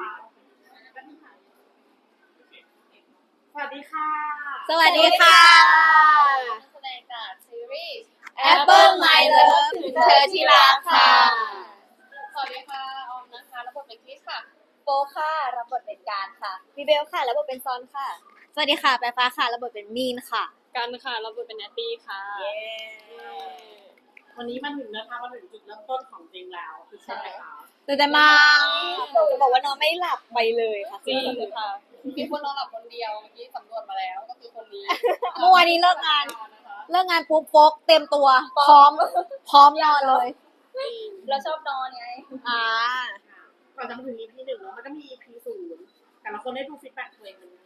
นะคะสวัสดีค่ะ สวัสดีค่ะ แสดงจากซีรีส์ Apple My Love ถึงเธอที่รักค่ะ สวัสดีค่ะ ออมนะคะรับบทเป็นคริสค่ะ โบค่ะ รับบทเป็นการค่ะมีเบลค่ะ รับบทเป็นซอนค่ะ สวัสดีค่ะ แปรฟ้าค่ะ รับบทเป็นมีนค่ะ กันค่ะรับบทเป็นแนตตี้ค่ะ วันนี้มันถึงนะคะมาถึงจุดเริ่มต้นของจริงแล้วคือใช่ไหมคะ ตื่นแต่มาจะบอกว่านอนไม่หลับไปเลยค่ะจริงค่ะมีคนนอนหลับคนเดียวเมื่อกี้สำรวจมาแล้วก็คือคนนี้เมื่อวานนี้เลิกงานนะคะเลิกงานปุ๊บโฟกเต็มตัว พร้อม พร้อมนอนเลยเราชอบนอนไงอ่าก่อนจะมาถึง EP หนึ่งแล้วมันก็มี EP ศูนย์แต่ละคนได้ดูฟีดแบ็กตัวเองเป็นยังไ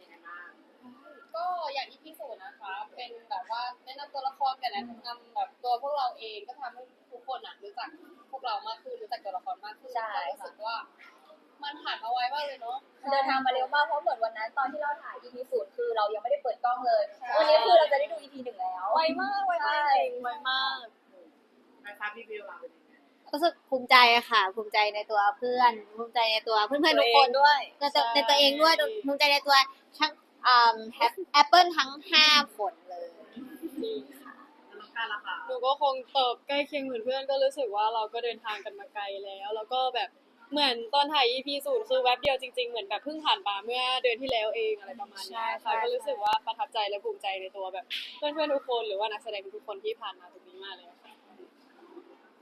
งบ้าง ก็อย่างที่พี่สูจน์นะคะ เป็นแบบว่าแนะนำตัวละครกันแนะนำแบบตัวพวกเราเองก็ทำให้ทุกคนอะรู้จักพวกเรามากขึ้นรู้จักตัวละครมากขึ้นใช่ ก็รู้สึกว่า มันผ่านมาไวมากเลยเนาะ เดินทางมาเร็วมากเพราะเหมือนวันนั้น ตอนที่เราถ่าย EP ศูนย์คือเรายังไม่ได้เปิดกล้องเลย ใช่ วันนี้คือเราจะได้ดู EP หนึ่งแล้วไวมากไวมากใช่จริงไวมากไฟฟ้าพี่บิวเราเป็นยังไงรู้สึกภูมิใจอะค่ะ ภูมิใจในตัวเพื่อน ภูมิใจในตัวเพื่อนๆทุกคนด้วย ในตัวในตัวเองด้วยภูมิใจในตัวทั้ง อ่าแอปเปิลทั้งห้าคนเลยแล้วน้องการล่ะคะหนูก็คงตอบใกล้เคียงเหมือนเพื่อนก็รู้สึกว่าเราก็เดินทางกันมาไกลแล้ว แล้วก็แบบเหมือนตอนถ่าย EP ศูนย์คือแวบเดียวจริงๆ เหมือนแบบเพิ่งผ่านมาเมื่อเดือนที่แล้วเองอะไรประมาณเนี้ยค่ะก็รู้สึกว่าประทับใจและภูมิใจในตัวแบบเพื่อนๆทุกคนหรือว่านักแสดงทุกคนที่ผ่านมาตรงนี้มากเลยค่ะ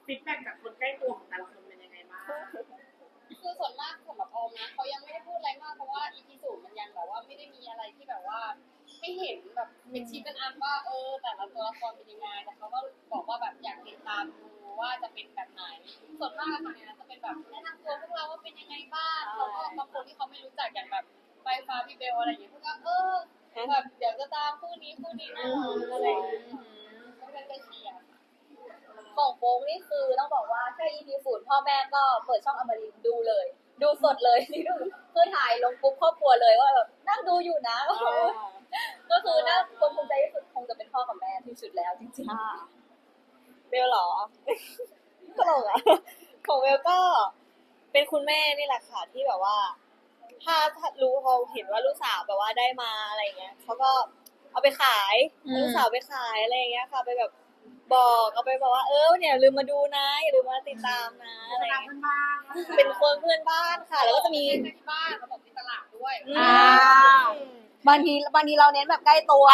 ฟีดแบ็กจากคนใกล้ตัว ไฟฟ้าพี่เบลอะไรอย่างเงี้ยพวกก็เออแบบเดี๋ยวจะตามคู่นี้คู่นี้นะอะไรอย่างเงี้ยก็เป็นเรื่องเชียร์ของโป๊กนี่คือต้องบอกว่าแค่ EP ศูนย์พ่อแม่ก็เปิดช่องอมรินทร์ดูเลย ดูสดเลยนี่ดูคือถ่ายลงปุ๊บครอบครัวเลยว่าแบบนั่งดูอยู่นะ ก็คือน่าคนภูมิใจที่สุดคงจะเป็นพ่อกับแม่ที่สุดแล้วจริงๆเบลเหรอตลกอะของเบลก็เป็นคุณแม่นี่แหละค่ะที่แบบว่า ถ้าถ้ารู้เขาเห็นว่าลูกสาวแบบว่าได้มาอะไรเงี้ยเขาก็เอาไปขายเอาลูกสาวไปขายอะไรอย่างเงี้ยค่ะไปแบบบอกเอาไปบอกว่าเออเนี่ยอย่าลืมมาดูนะอย่าลืมมาติดตามนะอะไรตามเงี้ยเพื่อนบ้านนะคะเป็นคนเพื่อนบ้านค่ะ แล้วก็จะมีไใช่ที่บ้านเขาบอกที่ตลาดด้วยอ่า บางทีบางทีเราเน้นแบบใกล้ตัว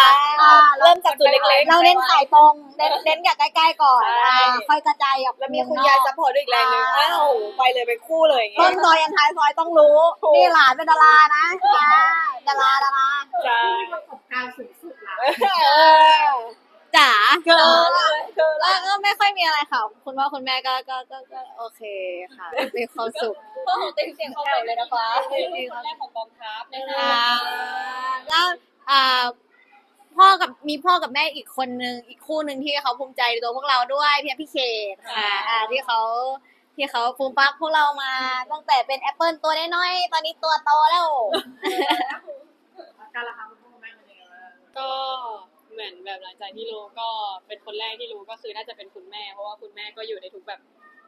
อ่าเริ่มจากจุดเล็กๆเราเน้นขายตรงเน้นเน้นอยากใกล้ๆก่อนใช่ อ่าค่อยกระจายออกแล้วมีคุณยายซัพพอร์ตด้วยอีกแรงหนึงอ้าวไปเลยเป็นคู่เลยอย่างต้เงี้นยซอยยันท้ายซอยต้องรู้นี่หลานเป็นดารานะอ่าดาราดารา ใช่ผู้มีประสบการณ์สูงสุดละจ๋า เกิน แล้วก็ ไม่ค่อยมีอะไรค่ะ คุณพ่อคุณแม่ก็ก็ก็ก็โอเคค่ะมีความสุขพ่อของเต็มเสียงแผ่วเลยนะคะเป็นคนแรกของกองทัพนะคะอ่าแล้วอ่าพ่อกับมีพ่อกับแม่อีกคนนึงอีกคู่หนึ่งที่เขาภูมิใจในตัวพวกเราด้วยพี่พี่เขตค่ะอ่าที่เขาที่เขาฟูมฟักพวกเรามาตั้งแต่เป็นแอปเปิลตัวน้อยๆตอนนี้ตัวโตแล้วแล้วการล่ะคะคุณพ่อคุณแม่เป็นยังไงบ้างก็ เหมือนแบบหลังจากที่รู้ก็เป็นคนแรกที่รู้ก็คือน่าจะเป็นคุณแม่ เพราะว่าคุณแม่ก็อยู่ในทุกแบบ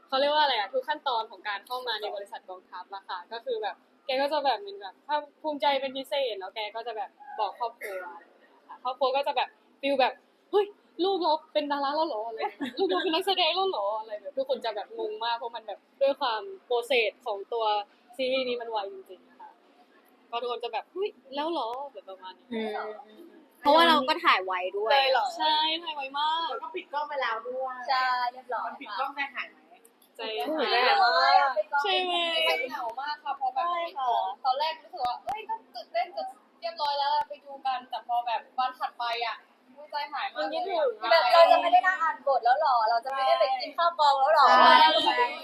เขาเรียกว่าอะไรอะทุกขั้นตอนของการเข้ามาในบริษัทกองทัพอะค่ะก็คือแบบแกก็จะแบบเหมือนแบบถ้าภูมิใจเป็นพิเศษ แล้วแกก็จะแบบบอกครอบครัวอะไรอย่างเงี้ยค่ะครอบครัวก็จะแบบฟิลแบบเฮ้ยลูกเราเป็นดาราแล้วเหรออะไรอย่างเงี้ยลูกเราเป็นนักแสดงแล้วเหรออะไรแบบทุกคนจะแบบงงมากเพราะมันแบบด้วยความโปรเซสของตัวซีรีส์นี้มันไวจริงๆนะคะก็ทุกคนจะแบบเฮ้ยแล้วเหรอแบบประมาณนี้ เพราะว่าเราก็ถ่ายไว้ด้วย เลยเหรอ ใช่ถ่ายไวมาก แล้วก็ปิดกล้องไปแล้วด้วยใช่เรียบร้อยมันปิดกค่ะล้องใจหายไหม ใจโอ้โหหายได้ใช่ไหมไม่เหงามากค่ะพอแบบไปดูตอนแรกรู้สึกว่าเอ้ยก็ตื่นเต้นจะเรียบร้อยแล้วไปดูกันแต่พอแบบวันถัดไปอะ ใจหายมากเลยแบบเราจะไม่ได้นั่งอ่านบทแล้วหรอ เราจะไม่ได้ไปกินข้าวกองแล้วหรอใช่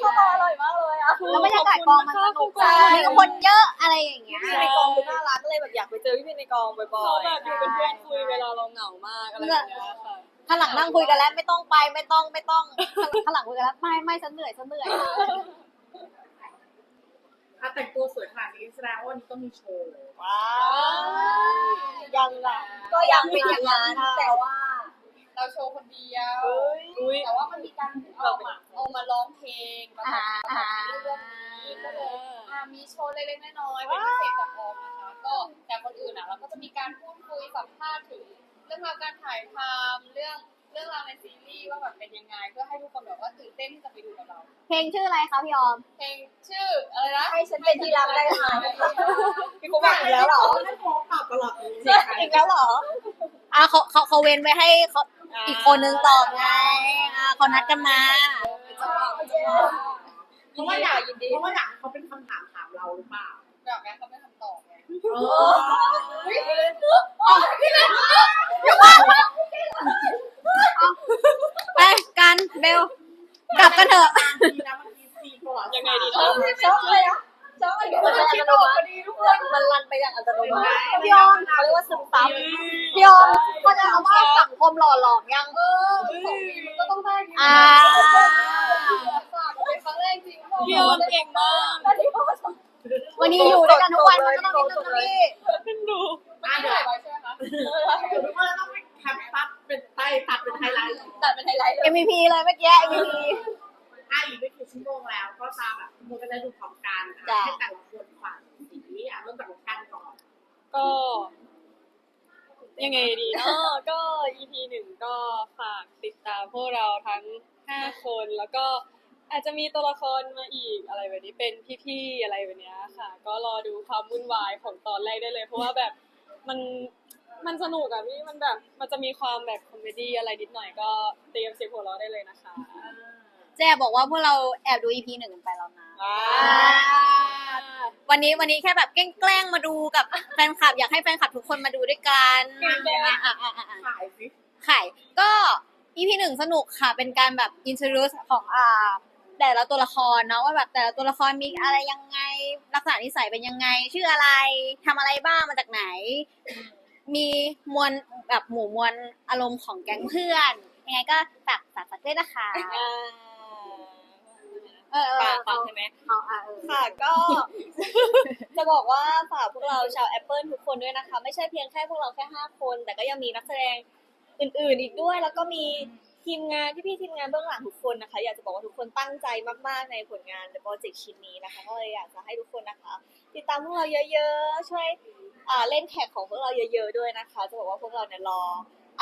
ข้าวกองอร่อยมากเลยอะแล้วบรรยากาศกองมันสนุกใช่มีคนเยอะอะไรอย่างเงี้ยพี่ในกองคือน่ารักเลยแบบอยากไปเจอพี่ในกองบ่อยๆเขาแบบอยู่เป็นเพื่อนคุยเวลาเราเหงามากอะไรอย่างเงี้ยค่ะข้างหลังนั่งคุยกันแล้วไม่ต้องไปไม่ต้องไม่ต้องข้างหลังคุยกันแล้วไม่ไม่ฉันเหนื่อยฉันเหนื่อย ถ้าแต่งตัวสวยขนาดนี้แสดงว่าวันนี้ต้องมีโชว์ว้าวยังล่ะก็อยากเป็นอย่างนั้นแต่ว่า เราโชว์คนเดียวอุ้ยแต่ว่ามันมีการเอามาเอามาร้องเพลงมาอ่าแบบอ่าเรื่องนี้ก็เลยอ่ามีโชว์เล็กๆน้อยๆเป็นพิเศษจากออมนะคะก็แต่คนอื่นอะเราก็จะมีการพูดคุยสัมภาษณ์ถึงเรื่องราวการถ่ายทำเรื่องเรื่องราวในซีรีส์ว่าแบบเป็นยังไง เพื่อให้ทุกคนแบบว่าตื่นเต้นที่จะไปดูกับเรา เพลงชื่ออะไรคะพี่ออม เพลงชื่ออะไรนะให้ฉันเป็นที่รักได้ไหมพี่กูบอกอีกแล้วเหรอให้โฟกัสตลอดเลยอีกแล้วเหรออะเขาเขาเขาเว้นไว้ให้เขาอีกคนนึงตอบไงอะเขานัดกันมาเพราะว่าอยากเพราะว่าอยากให้เขาเป็นคำถามถามเราหรือเปล่าแบบนี้เขาไม่ทำตอบไงไปกันเบลกลับกันเถอะ พี่ออมเขาเรียกว่าซึมซับพี่ออมเข้าใจคำว่าสังคมหล่อหลอมยังเออของดีมันก็ต้องได้ไงอ่าฝากเป็นครั้งแรกจริงพี่ออมเก่งมากวันนี้อยู่ด้วยกันทุกวันมันก็ต้องนิดนึงนะพี่เป็นดูอ่าเดี๋ยวไว้ใช่ไหมคะเดี๋ยวทุกคนต้องไปแคปปั๊บเป็นไตตัดเป็นไฮไลท์ตัดเป็นไฮไลท์เลย MVP เลยเมื่อกี้ MVP อะอีกไม่กี่ชั่วโมงแล้ว ก็จะแบบมันก็จะดูพร้อมกันจ้ะให้แต่ละคนฝากสีอะเริ่มจากกันก่อน ก็ ยังไงดีเนาะก็ EP หนึ่งก็ฝากติดตามพวกเราทั้งห้าคนแล้วก็อาจจะมีตัวละครมาอีกอะไรแบบนี้เป็นพี่ๆอะไรแบบเนี้ยค่ะ ก็รอดูความวุ่นวายของตอนแรกได้เลย เพราะว่าแบบมันมันสนุกอะพี่มันแบบมันจะมีความแบบคอมเมดี้อะไรนิดหน่อยก็เตรียมเสียงหัวเราะได้เลยนะคะ เจ๊บอกว่าพวกเราแอบดู EP หนึ่งกันไปแล้วนะวันนี้วันนี้แค่แบบแกล้งๆมาดูกับแฟนคลับ อยากให้แฟนคลับทุกคนมาดูด้วยกันอะอะอะอะอะ ขายสิขายก็ EP หนึ่งสนุกค่ะ เป็นการแบบ introduce ของอ่า แต่ละตัวละครเนาะว่าแบบแต่ละตัวละครมีอะไรยังไง ลักษณะนิสัยเป็นยังไง ชื่ออะไรทำอะไรบ้างมาจากไหน มีมวลแบบหมู่มวลอารมณ์ของแก๊งเพื่อน ยังไงก็ฝากฝากฝากด้วยนะคะ เออเออฝากเขาใช่ไหมเขาอะเออค่ะก็ จะบอกว่าฝากพวกเราชาว Apple ทุกคนด้วยนะคะ ไม่ใช่เพียงแค่พวกเราแค่ห้าคน แต่ก็ยังมีนักแสดงอื่นๆอีกด้วย แล้วก็มีทีมงานพี่ๆทีมงานเบื้องหลังทุกคนนะคะ อยากจะบอกว่าทุกคนตั้งใจมากๆในผลงาน The Project ชิ้นนี้นะคะก็เลยอยากจะให้ทุกคนนะคะ ติดตามพวกเราเยอะๆ ช่วยอ่าเล่นแท็กของพวกเราเยอะ ๆ ด้วยนะคะ จะบอกว่าพวกเราเนี่ยรอ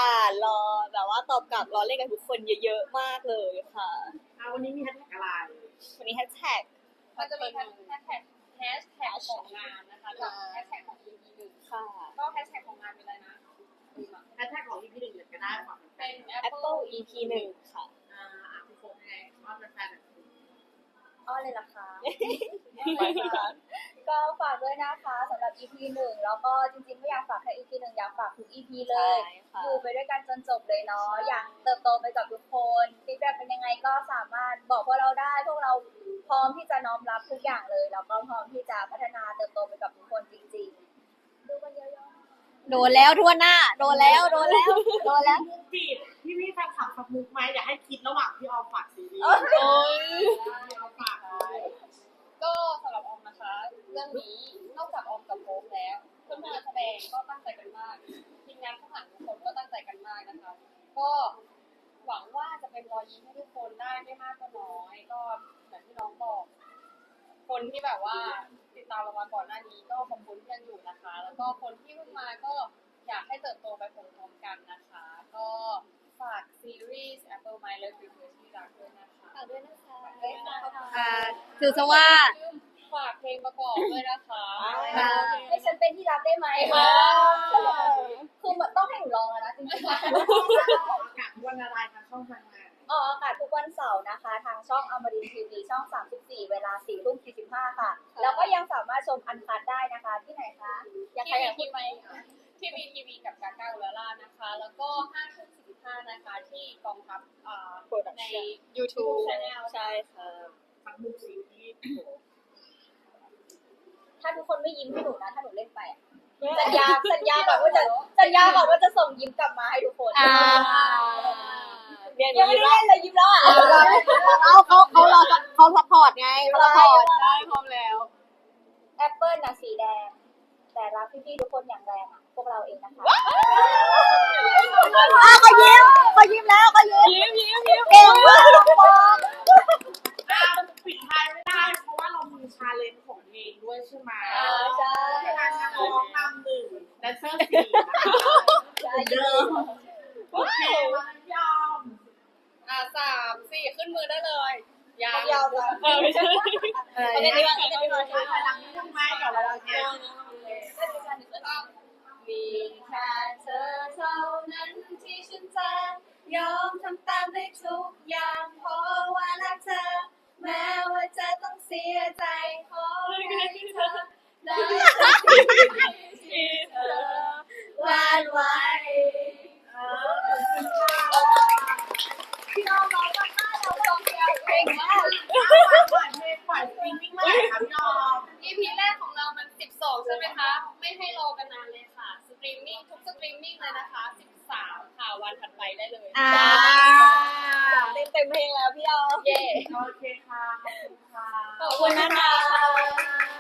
อ่านรอแบบว่าตอบกลับรอเล่นกับทุกคนเยอะๆมากเลยค่ะ อะวันนี้มีแฮชแท็กอะไร วันนี้แฮชแท็กมันจะมีแฮชแท็กแฮชแท็กของงานนะคะกับแฮชแท็กของ EP หนึ่งค่ะก็แฮชแท็กของงานเป็นอะไรนะลืมอะแฮชแท็กของ EP หนึ่งเดี๋ยวก็ได้ฝากแฟเป็นน Apple Apple EP หนึ่งค่ะๆอ่าอะทุกคนไงว่าเป็นแฟนแบบอ้อเลยล่ะค่ะไปค่ะ ก็ฝากด้วยนะคะสำหรับ EP หนึ่งแล้วก็จริงๆไม่อยากฝากแค่ EP หนึ่งอยากฝากทุก EP เลยใช่ค่ะ อยู่ไปด้วยกันจนจบเลยเนาะอยากเติบโตไปกับทุกคนฟีดแบ็กเป็นยังไงก็สามารถบอกพวกเราได้ พวกเราพร้อมที่จะน้อมรับทุกอย่างเลยแล้วก็พร้อมที่จะพัฒนาเติบโตไปกับทุกคนจริงๆดูกันเยอะๆโดนแล้วทั่วหน้า โดนแล้ว โดนแล้ว โดนแล้ว มุกจีบพี่พี่แฟนคลับสักมุกไหมอยากให้คิดระหว่างที่ออมฝากซีรีส์โอ้ยที่ออมฝากไว้ ก็สำหรับออมนะคะ เรื่องนี้นอกจากออมกับโฟกแล้วเพื่อนๆนักแสดงก็ตั้งใจกันมากทีมงานข้างหลังทุกคนก็ตั้งใจกันมากนะคะ ก็หวังว่าจะเป็นรอยยิ้มให้ทุกคนได้ไม่มากก็น้อย ก็เหมือนที่น้องบอก คนที่แบบว่าติดตามเรามาก่อนหน้านี้ก็ขอบคุณที่ยังอยู่นะคะ แล้วก็คนที่เพิ่งมาก็อยากให้เติบโตไปพร้อมๆกันนะคะ ก็ฝากซีรีส์ Apple My Love You ที่รักด้วยนะคะ ฝากด้วยนะคะอ่าถือซะว่า ฝากเพลงประกอบด้วยนะคะอ่าให้ฉันเป็นที่รักได้ไหมค่ะคือมันต้องให้หนูลองแล้วนะจริงๆอากาศวันอะไรทางช่องทางไหนออกอากาศทุกวันเสาร์นะคะ ทางช่องอมรินทีวีช่อง 34 เวลา4ทุ่ม45 ค่ะ แล้วก็ยังสามารถชมอันคัดได้นะคะ ที่ไหนคะ อยากใครอยากพูดไหม ที่มีทีวีกับกาก้าอุลาล่านะคะ แล้วก็5ทุ่ม45นะคะที่กองทัพอ่าโปรดักในชั่น YouTube Channel ใช่ค่ะสักมุกซีรีส์ถ้าทุกคนไม่ยิ้มให้หนูนะ ถ้าหนูเล่นไปอะสัญญาสัญญาก่อนว่าจะสัญญาก่อนว่าจะส่งยิ้มกลับมาให้ทุกคนเรียนยังไม่ยิ้มได้ละเล่นเลยยิ้มแล้วอะเอาเขาเขารอเขาซัพพอร์ตไงเขาซัพพอร์ตได้พร้อมแล้ว แอปเปิลนะสีแดง แต่รับพี่ๆทุกคนอย่างแรงอะพวกเราเองนะคะอ้าก็ยิ้มก็ยิ้มแล้วก็ยิ้มยิ้มยิ้มเก่งมากน้องปองปิดท้ายไม่ได้ เพราะว่าเรามีชาเลนจ์ของเองด้วยใช่ไหมเออใช่ชาเลนจ์นำหนึ่งแดนเซอร์สี่ ใช่ไหมคะ ไม่ให้รอกันนานเลยค่ะ สตรีมมิ่งทุกสตรีมมิ่งเลยนะคะ 13 ค่ะ วันถัดไปได้เลยอ่าเต็มเพลงแล้วพี่ออเย่โอเคค่ะ ขอบคุณค่ะ ขอบคุณนะคะ